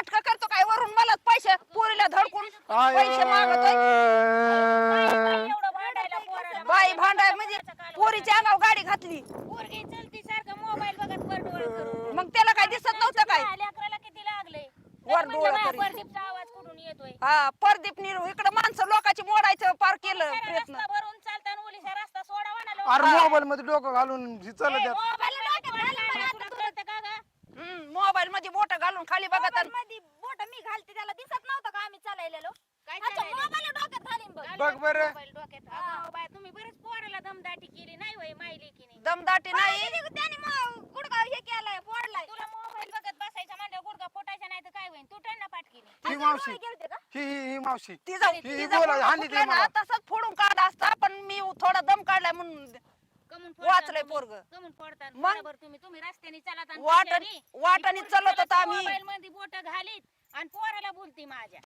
नाटक करतो काय? वरून मला पैसे पोरीला धडकून आय, पैसे मागतोय. एवढं भांडायला पोराला. बाई भांडाय म्हणजे पोरीच्या अंगावर गाडी घातली. पोरगी चलती सारखं मोबाईल बघत वर डोळे करून. मग त्याला काय दिसत नव्हतं काय? लेकराला किती लागले? वर डोळं करीत. परदीपचा आवाज कुठून येतोय? हा परदीप निरू इकडे माणसं लोकांची मोडायचं पार केलं सारा प्रयत्न. रस्ता भरून चालताना ओलीसा रस्ता सोडावा ना लोक. अरे मोबाईल मध्ये डोकं घालून मोबाईल मध्ये पडला ना, तुला कळतं का गं? मोबाईल मध्ये बोट घालून खाली बघत आणि- मध्ये बोट मी घालते त्याला दिसत नव्हतं का आम्ही चालायलेलो काय अच्छा चाललंय? मोबाईल डोक्यात घालीन बघ. बरं. मोबाईल डोक्यात. अगं, बाय, तुम्ही बरेच पोराला दमदाटी केली नाही मायली की नाही? दमदाटी नाही. त्याने मग गुडघा हे केलाय फोडलाय. तुला मोबाईल बघत बसायचा म्हणजे फुटायचा नाही तर काय होईल तू पाठ केली. ही मावशी. गेलते का? ही ही ही मावशी. तिचा ही तिचा बोला, मुलगा हानी फुटला दे ना मला. तसंच फोडून काढला असता पण मी थोडा दम काढलाय म्हणून वाचलंय पोरगं. मग? बरोबर तुम्ही. तुम्ही रस्त्याने चालत वाटण वाटाने चालत होता आम्ही. मोबाईल मध्ये बोट घालीत आणि पोराला बोलती माझ्या.